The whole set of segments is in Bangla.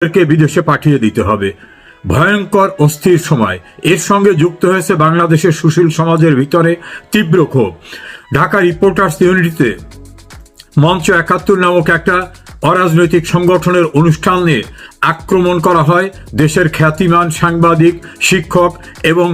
কে বিদেশে পাঠিয়ে দিতে হবে। ভয়ঙ্কর, অস্থির সময়। এর সঙ্গে যুক্ত হয়েছে বাংলাদেশের সুশীল সমাজের ভিতরে তীব্র ক্ষোভ। ঢাকা রিপোর্টার্স ইউনিটিতে মঞ্চ একাত্তর নামক একটা অরাজনৈতিক সংগঠনের অনুষ্ঠানে আক্রমণ করা হয়। দেশের খ্যাতিমান সাংবাদিক, শিক্ষক এবং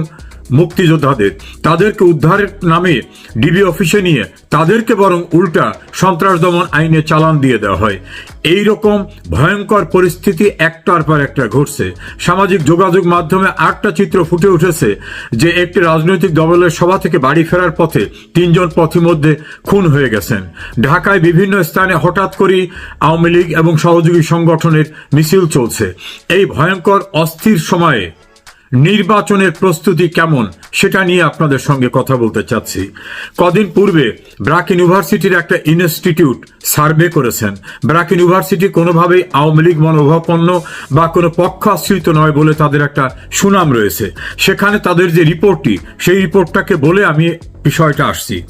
মুক্তিযোদ্ধাদের, তাদেরকে উদ্ধারের নামে ডিবি অফিসে নিয়ে তাদেরকে বরং উল্টা সন্ত্রাস দমন আইনে চালান দিয়ে দেওয়া হয়। এই রকম ভয়ঙ্কর পরিস্থিতি একটার পর একটা ঘটছে। সামাজিক যোগাযোগ মাধ্যমে আটটা চিত্র ফুটে উঠেছে যে একটি রাজনৈতিক দলের সভা থেকে বাড়ি ফেরার পথে তিনজন পথিমধ্যে খুন হয়ে গেছেন। ঢাকায় বিভিন্ন স্থানে হঠাৎ করেই আওয়ামী লীগ এবং সহযোগী সংগঠনের মিছিল চলছে। এই ভয়ঙ্কর, অস্থির সময়ে নির্বাচনের প্রস্তুতি কেমন সেটা নিয়ে আপনাদের সঙ্গে কথা বলতে চাচ্ছি। কদিন পূর্বে ব্রাক ইউনিভার্সিটির একটা ইনস্টিটিউট সার্ভে করেছেন। ব্রাক ইউনিভার্সিটি কোনোভাবেই আওয়ামী লীগ মনোভাবপন্ন বা কোনো পক্ষাশ্রিত নয় বলে তাদের একটা সুনাম রয়েছে। সেখানে তাদের যে রিপোর্টটি, সেই রিপোর্টটাকে বলে আমি বিষয়টা আসছি।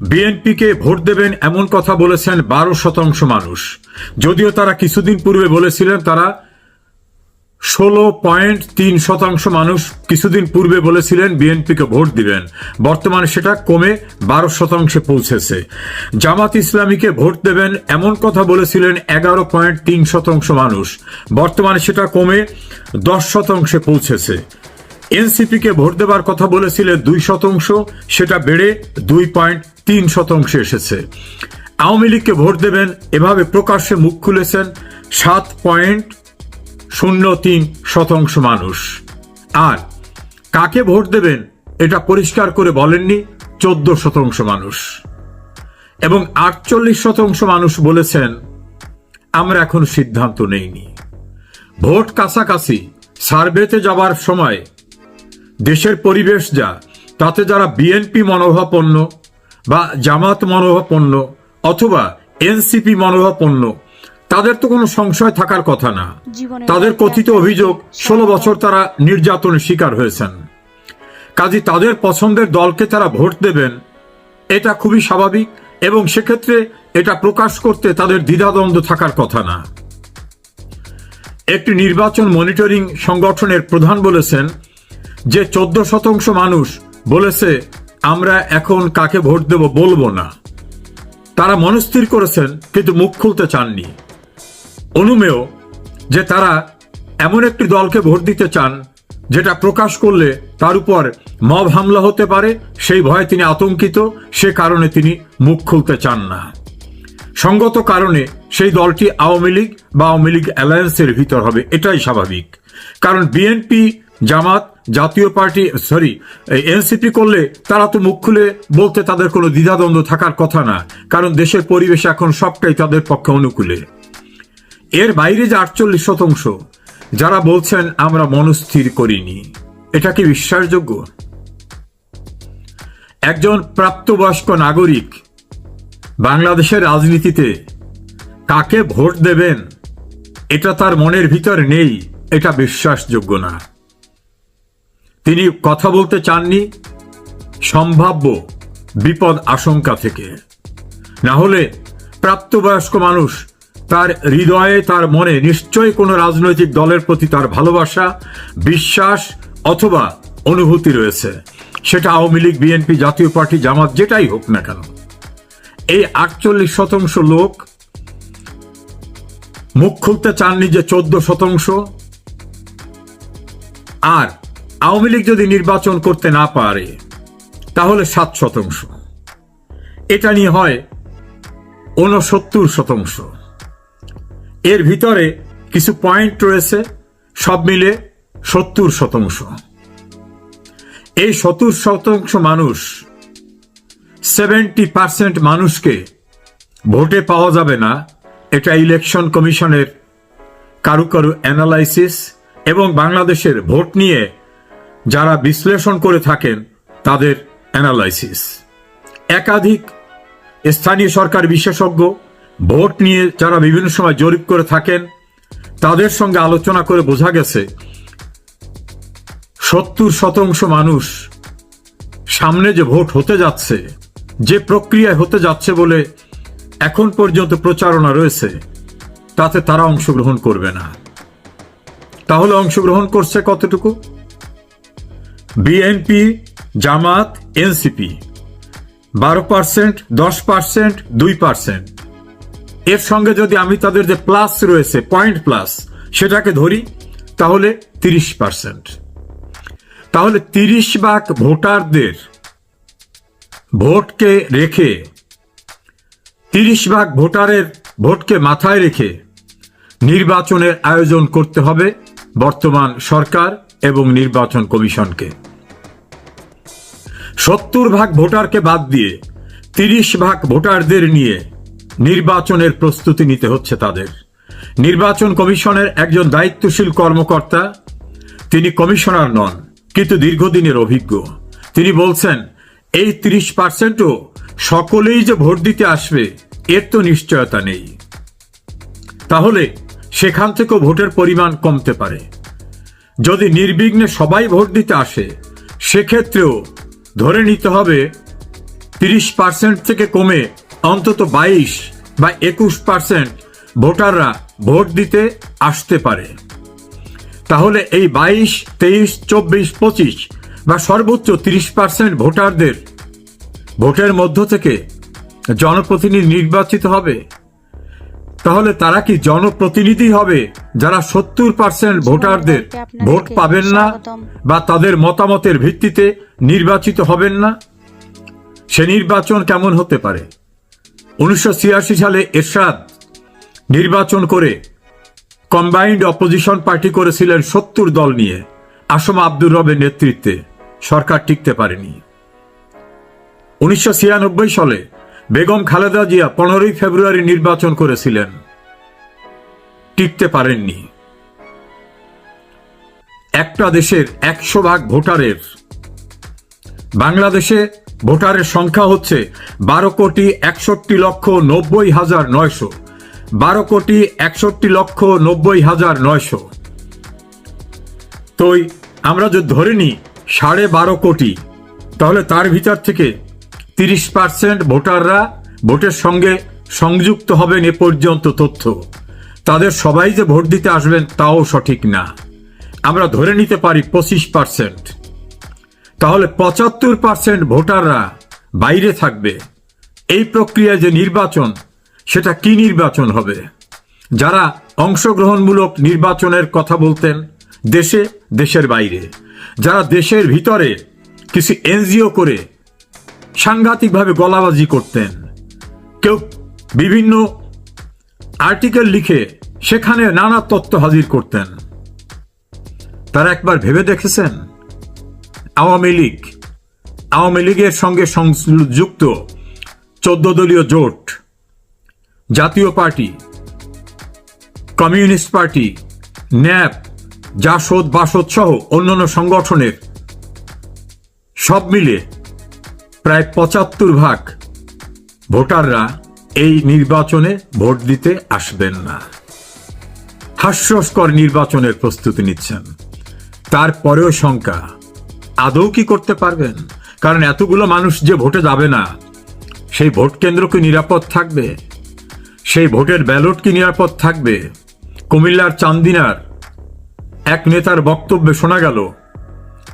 বিএনপিকে ভোট দেবেন এমন কথা বলেছেন বারো শতাংশ মানুষ। যদিও তারা কিছুদিন পূর্বে বলেছিলেন তারা ষোলো পয়েন্ট তিন শতাংশ মানুষ কিছুদিন পূর্বে বলেছিলেন বিএনপিকে ভোট দিবেন। বর্তমানে সেটা কমে বারো শতাংশে পৌঁছেছে। জামাত ইসলামীকে ভোট দেবেন এমন কথা বলেছিলেন এগারো পয়েন্ট তিন শতাংশ মানুষ। বর্তমানে সেটা কমে দশ শতাংশে পৌঁছেছে। এনসিপিকে ভোট দেবার কথা বলেছিলেন দুই শতাংশ, সেটা বেড়ে দুই পয়েন্ট তিন শতাংশে এসেছে। আওয়ামী লীগকে ভোট দেবেন এভাবে প্রকাশ্যে মুখ খুলেছেন, সাত পয়েন্ট শূন্য তিন শতাংশ মানুষ। আর কাকে ভোট দেবেন এটা পরিষ্কার করে বলেননি চোদ্দ শতাংশ মানুষ। এবং আটচল্লিশ শতাংশ মানুষ বলেছেন, আমরা এখন সিদ্ধান্ত নেইনি। ভোট কাছাকাছি, সার্ভেতে যাবার সময়, দেশের পরিবেশ যা, তাতে যারা বিএনপি মনোভাবপন্ন বা জামাত মনোভাবপন্ন অথবা এনসিপি মনোভাবপন্ন তাদের তো কোনো সংশয় থাকার কথা না। তাদের কথিত অভিযোগ ষোলো বছর তারা নির্যাতনের শিকার হয়েছেন। কাজে তাদের পছন্দের দলকে তারা ভোট দেবেন এটা খুবই স্বাভাবিক এবং সেক্ষেত্রে এটা প্রকাশ করতে তাদের দ্বিধাদ্বন্দ্ব থাকার কথা না। একটি নির্বাচন মনিটরিং সংগঠনের প্রধান বলেছেন যে চোদ্দ শতাংশ মানুষ বলেছে আমরা এখন কাকে ভোট দেব বলব না। তারা মনস্থির করেছেন কিন্তু মুখ খুলতে চাননি। অনুমেয় যে তারা এমন একটি দলকে ভোট দিতে চান, যেটা প্রকাশ করলে তার উপর মব হামলা হতে পারে, সেই ভয়ে তিনি আতঙ্কিত, সে কারণে তিনি মুখ খুলতে চান না। সঙ্গত কারণে সেই দলটি আওয়ামী লীগ বা আওয়ামী লীগ অ্যালায়েন্সের ভিতর হবে, এটাই স্বাভাবিক। কারণ বিএনপি জামাত, জাতীয় পার্টি, সরি এনসিপি করলে তারা তো মুখ খুলে বলতে তাদের কোনো দ্বিধাদ্বন্দ্ব থাকার কথা না, কারণ দেশের পরিবেশ এখন সবটাই তাদের পক্ষে অনুকূলে। এর বাইরে যে আটচল্লিশ শতাংশ, যারা বলছেন আমরা মনস্থির করিনি, এটা কি বিশ্বাসযোগ্য? একজন প্রাপ্তবয়স্ক নাগরিক বাংলাদেশের রাজনীতিতে কাকে ভোট দেবেন, এটা তার মনের ভিতর নেই, এটা বিশ্বাসযোগ্য না। তিনি কথা বলতে চাননি, সম্ভাব্য বিপদ আশঙ্কা থেকে। না হলে প্রাপ্তবয়স্ক মানুষ তার হৃদয়ে, তার মনে নিশ্চয়ই কোনো রাজনৈতিক দলের প্রতি তার ভালোবাসা, বিশ্বাস অথবা অনুভূতি রয়েছে। সেটা আওয়ামী লীগ, বিএনপি, জাতীয় পার্টি, জামাত যেটাই হোক না কেন। এই আটচল্লিশ শতাংশ লোক মুখ খুলতে চাননি যে চোদ্দ শতাংশ। আর আওয়ামী লীগ যদি নির্বাচন করতে না পারে, তাহলে সাত শতাংশ। এটা নিয়ে হয় ঊনসত্তর শতাংশ। এর ভিতরে কিছু পয়েন্ট রয়েছে, সব মিলে সত্তর শতাংশ। এই সত্তর শতাংশ মানুষ সেভেন্টি পার্সেন্ট মানুষকে ভোটে পাওয়া যাবে না। এটা ইলেকশন কমিশনের কারু কারু অ্যানালাইসিস এবং বাংলাদেশের ভোট নিয়ে যারা বিশ্লেষণ করে থাকেন, তাদের অ্যানালাইসিস একাধিক স্থানীয় সরকার বিশেষজ্ঞ ভোট নিয়ে যারা বিভিন্ন সময় জরিপ করে থাকেন, তাদের সঙ্গে আলোচনা করে বোঝা গেছে, সত্তর শতাংশ মানুষ সামনে যে ভোট হতে যাচ্ছে, যে প্রক্রিয়ায় হতে যাচ্ছে বলে এখন পর্যন্ত প্রচারণা রয়েছে, তাতে তারা অংশগ্রহণ করবে না। তাহলে অংশগ্রহণ করছে কতটুকু? BNP, Jamaat, NCP. বারো পার্সেন্ট, দশ পার্সেন্ট, দুই পার্সেন্ট। এর সঙ্গে যদি আমি তাদের যে প্লাস রয়েছে পয়েন্ট প্লাস সেটাকে ধরি, তাহলে তিরিশ পার্সেন্ট তাহলে তিরিশ ভাগ ভোটারদের ভোটকে রেখে, তিরিশ ভাগ ভোটারের ভোটকে মাথায় রেখে নির্বাচনের আয়োজন করতে হবে বর্তমান সরকার এবং নির্বাচন কমিশনকে। সত্তর ভাগ ভোটারকে বাদ দিয়ে তিরিশ ভাগ ভোটারদের নিয়ে নির্বাচনের প্রস্তুতি নিতে হচ্ছে তাদের। নির্বাচন কমিশনের একজন দায়িত্বশীল কর্মকর্তা, তিনি কমিশনার নন, কিন্তু দীর্ঘদিনের অভিজ্ঞ। তিনি বলছেন, এই তিরিশ পার্সেন্টও সকলেই যে ভোট দিতে আসবে, এর তো নিশ্চয়তা নেই। তাহলে সেখান থেকেও ভোটের পরিমাণ কমতে পারে। যদি নির্বিঘ্নে সবাই ভোট দিতে আসে, সেক্ষেত্রেও ধরে নিতে হবে তিরিশ পার্সেন্ট থেকে কমে অন্তত বাইশ বা একুশ পার্সেন্ট ভোটাররা ভোট দিতে আসতে পারে। তাহলে এই বাইশ তেইশ চব্বিশ পঁচিশ বা সর্বোচ্চ তিরিশ পার্সেন্ট ভোটারদের ভোটের মধ্য থেকে জনপ্রতিনিধি নির্বাচিত হবে। তাহলে তারা কি জনপ্রতিনিধি হবে যারা সত্তর পার্সেন্ট ভোটারদের ভোট পাবেন না বা তাদের মতামতের ভিত্তিতে নির্বাচিত হবেন না? সে নির্বাচন কেমন হতে পারে? উনিশশো সালে এরশাদ নির্বাচন করে কম্বাইন্ড অপোজিশন পার্টি করেছিলেন সত্তর দল নিয়ে, আসম আব্দুর রবের নেতৃত্বে। সরকার টিকতে পারেনি। উনিশশো সালে বেগম খালেদা জিয়া পনেরোই ফেব্রুয়ারি নির্বাচন করেছিলেন। টিকতে পারেননি। একটা দেশের একশো ভাগ ভোটারের বাংলাদেশে ভোটারের সংখ্যা হচ্ছে বারো কোটি একষট্টি লক্ষ নব্বই হাজার নয়শো। বারো কোটি একষট্টি লক্ষ নব্বই হাজার নয়শো। তো আমরা যদি ধরে নিই সাড়ে বারো কোটি, তাহলে তার ভিতর থেকে তিরিশ পার্সেন্ট ভোটাররা ভোটের সঙ্গে সংযুক্ত হবেন এ পর্যন্ত তথ্য। তাদের সবাই যে ভোট দিতে আসবেন তাও সঠিক না। আমরা ধরে নিতে পারি পঁচিশ পার্সেন্ট। তাহলে পঁচাত্তর পার্সেন্ট ভোটাররা বাইরে থাকবে। এই প্রক্রিয়ায় যে নির্বাচন, সেটা কি নির্বাচন হবে? যারা অংশগ্রহণমূলক নির্বাচনের কথা বলতেন, দেশে, দেশের বাইরে। যারা দেশের ভিতরে কিছু এনজিও করে সাংঘাতিকভাবে গলাবাজি করতেন। কেউ বিভিন্ন আর্টিকেল লিখে সেখানে নানা তথ্য হাজির করতেন। তারা একবার ভেবে দেখেছেন? আওয়ামী লীগ। আওয়ামী লীগের সঙ্গে সংযুক্ত চোদ্দ দলীয় জোট, Jatiya party, communist party, NAP, Jasad, Basad সহ অন্যান্য সংগঠনের সব মিলে প্রায় পঁচাত্তর ভাগ ভোটাররা এই নির্বাচনে ভোট দিতে আসবেন না। হাস্যস্কর নির্বাচনের প্রস্তুতি নিচ্ছেন। তারপরেও শঙ্কা আদৌ কি করতে পারবেন? কারণ এতগুলো মানুষ যে ভোটে যাবে না, সেই ভোট কেন্দ্র কি নিরাপদ থাকবে? সেই ভোটের ব্যালট কি নিরাপদ থাকবে? কুমিল্লার চান্দিনার এক নেতার বক্তব্যে শোনা গেল,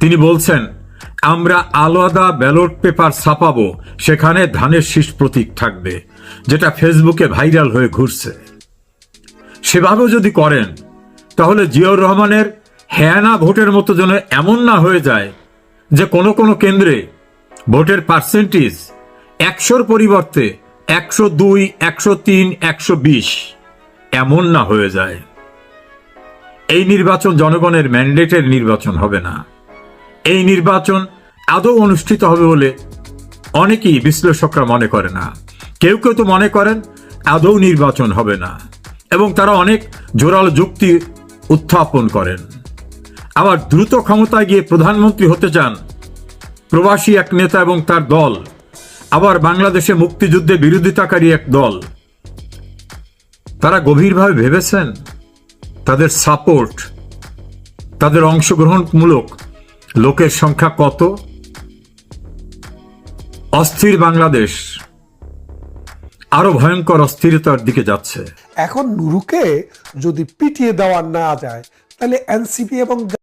তিনি বলছেন, আমরা আলাদা ব্যালট পেপার ছাপাবো, সেখানে ধানের শীষ প্রতীক থাকবে, যেটা ফেসবুকে ভাইরাল হয়ে ঘুরছে। সেভাবেও যদি করেন, তাহলে জিয়াউর রহমানের হ্যাঁ না ভোটের মতো যেন এমন না হয়ে যায় যে কোনো কোনো কেন্দ্রে ভোটের পার্সেন্টেজ একশোর পরিবর্তে একশো দুই, একশো তিন, একশো বিশ এমন না হয়ে যায়। এই নির্বাচন জনগণের ম্যান্ডেটের নির্বাচন হবে না। এই নির্বাচন আদৌ অনুষ্ঠিত হবে বলে অনেকেই বিশ্লেষকরা মনে করে না। কেউ কেউ তো মনে করেন আদৌ নির্বাচন হবে না এবং তারা অনেক জোরাল যুক্তি উত্থাপন করেন। আবার দ্রুত ক্ষমতায় গিয়ে প্রধানমন্ত্রী হতে চান। প্রবাসী এক নেতা এবং তার দল। আবার বাংলাদেশে মুক্তিযুদ্ধে বিরোধিতাকারী এক দল। তারা গভীরভাবে ভেবেছেন তাদের সাপোর্ট, তাদের অংশগ্রহণমূলক লোকের সংখ্যা কত? অস্থির বাংলাদেশ আরও ভয়ঙ্কর অস্থিরতার দিকে যাচ্ছে। এখন নুরুকে যদি পিটিয়ে দেওয়া না যায়, তাহলে এনসিপি এবং